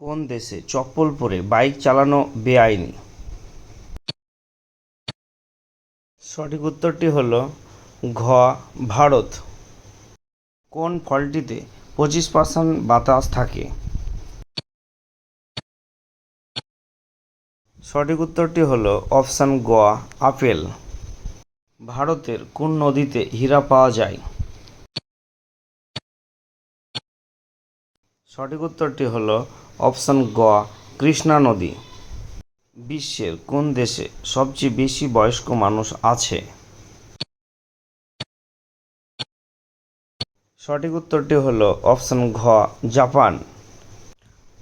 কোন দেশে চপ্পল পরে বাইক চালানো বেআইনি? সঠিক উত্তরটি হল ঘ, ভারত। কোন ফলটিতে পঁচিশ পার্সেন্ট বাতাস থাকে? সঠিক উত্তরটি হল অপশান গ, আপেল। ভারতের কোন নদীতে হীরা পাওয়া যায়? সঠিক উত্তরটি হল অপশান গ, কৃষ্ণা নদী। বিশ্বের কোন দেশে সবচেয়ে বেশি বয়স্ক মানুষ আছে? সঠিক উত্তরটি হল অপশান ঘ, জাপান।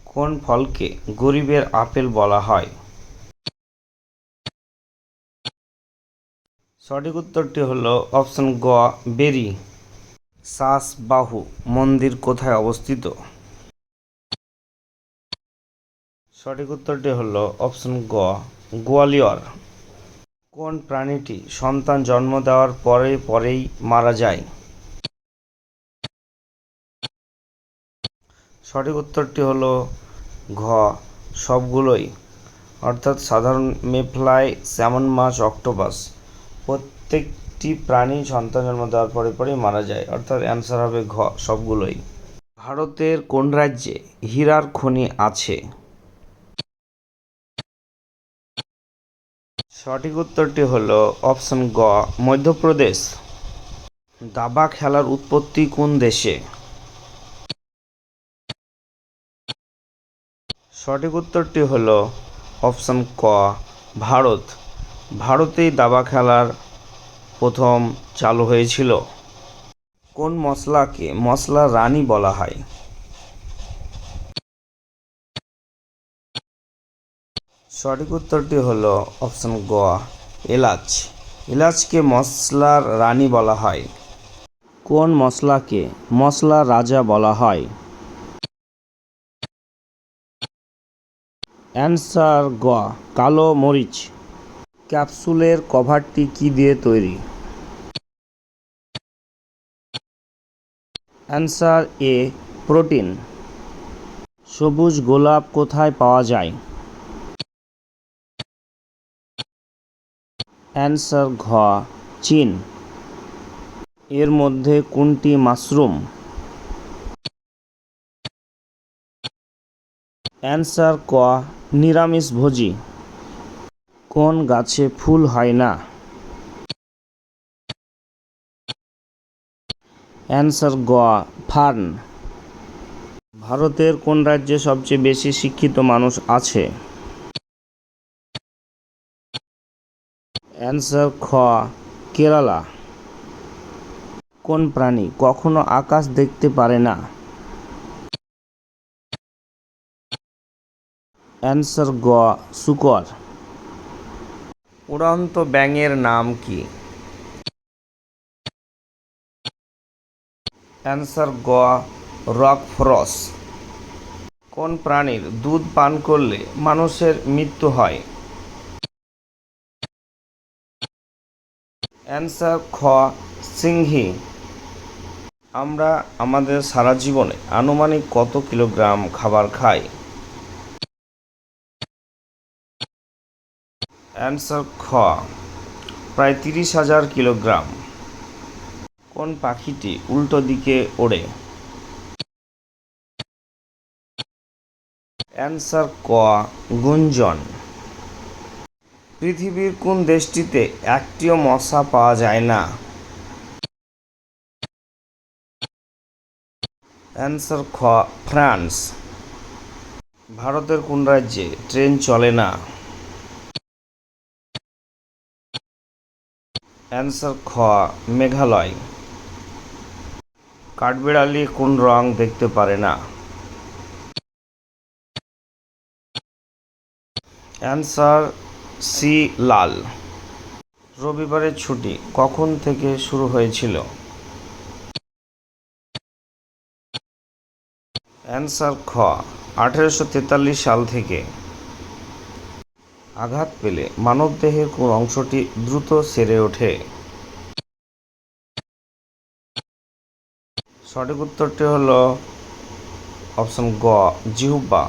কোন ফলকে গরিবের আপেল বলা হয়? সঠিক উত্তরটি হল অপশান গ, বেরি। শ্বাস বাহু, মন্দির কোথায় অবস্থিত? সঠিক উত্তরটি হল অপশন গ, গোয়ালিয়র। কোন প্রাণীটি সন্তান জন্ম দেওয়ার পরে পরেই মারা যায়? সঠিক উত্তরটি হল ঘ, সবগুলোই। অর্থাৎ সাধারণ মেফ্লাই স্যামন মাছ অক্টোপাস। প্রত্যেকটি প্রাণী সন্তান জন্ম দেওয়ার পরে পরেই মারা যায়। অর্থাৎ অ্যান্সার হবে ঘ, সবগুলোই। ভারতের কোন রাজ্যে হীরার খনি আছে? সঠিক উত্তরটি হল অপশন গ, মধ্যপ্রদেশ। দাবা খেলার উৎপত্তি কোন দেশে? সঠিক উত্তরটি হল অপশন ক, ভারত। ভারতেই দাবা খেলার প্রথম চালু হয়েছিল। কোন মশলাকে মশলা রানী বলা হয়? সঠিক উত্তরটি হল অপশন গ, এলাচ। এলাচকে মশলার রানী বলা হয়। কোন মশলাকে মশলার রাজা বলা হয়? অ্যান্সার গ, কালো মরিচ। ক্যাপসুলের কভারটি কি দিয়ে তৈরি? Answer A, protein. সবুজ গোলাপ কোথায় পাওয়া যায়? অ্যান্সার ঘ, চীন। এর মধ্যে কোনটি মাশরুম? অ্যান্সার ক নিরামিষভোজী কোন গাছে ফুল হয় না? অ্যান্সার গ, ফার্ন। ভারতের কোন রাজ্যে সবচেয়ে বেশি শিক্ষিত মানুষ আছে? অ্যান্সার খ, কেরালা। কোন প্রাণী কখনো আকাশ দেখতে পারে না? অ্যান্সার গ, শুকর। উড়ন্ত ব্যাঙের নাম কি? অ্যান্সার গ রক ফ্রস কোন প্রাণীর দুধ পান করলে মানুষের মৃত্যু হয়? অ্যান্সার খ, সিংহি। আমরা আমাদের সারা জীবনে আনুমানিক কত কিলোগ্রাম খাবার খাই? অ্যান্সার খ, প্রায় তিরিশ হাজার কিলোগ্রাম। কোন পাখিটি উল্টো দিকে ওড়ে? অ্যান্সার ক, গুঞ্জন। পৃথিবীর কোন দেশটিতে একটিও মশা পাওয়া যায় না? অ্যান্সার খ, ফ্রান্স। ভারতের কোন রাজ্যে ট্রেন চলে না? অ্যান্সার খ, মেঘালয়। কাঠবিড়ালি কোন রং দেখতে পারে না? অ্যান্সার সি লাল। রবিবারের ছুটি কখন থেকে শুরু হয়েছিল? অ্যান্সার খ, আঠেরোশো তেতাল্লিশ সাল থেকে। আঘাত পেলে মানবদেহের কোন অংশটি দ্রুত সেরে ওঠে। সঠিক উত্তরটি হল অপশন গ, জিহুবা।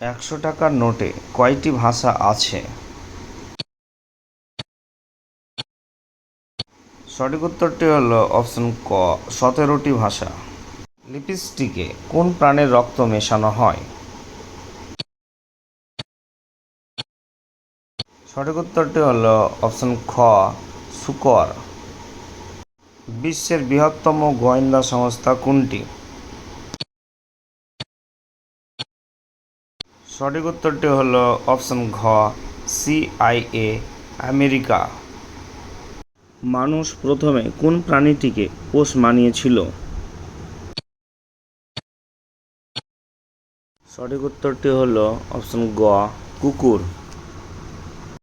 একশো টাকার নোটে কয়টি ভাষা আছে? সঠিক উত্তরটি হলো অপশন ক, সতেরোটি ভাষা। লিপস্টিকে কোন প্রাণের রক্ত মেশানো হয়? সঠিক উত্তরটি হল অপশন খ, শুকর। বিশ্বের বৃহত্তম গোয়েন্দা সংস্থা কোনটি? সঠিক উত্তরটি হল অপশন ঘ সিআইএ আমেরিকা। মানুষ প্রথমে কোন প্রাণীটিকে পোষ মানিয়েছিল? সঠিক উত্তরটি হল অপশন গ, কুকুর।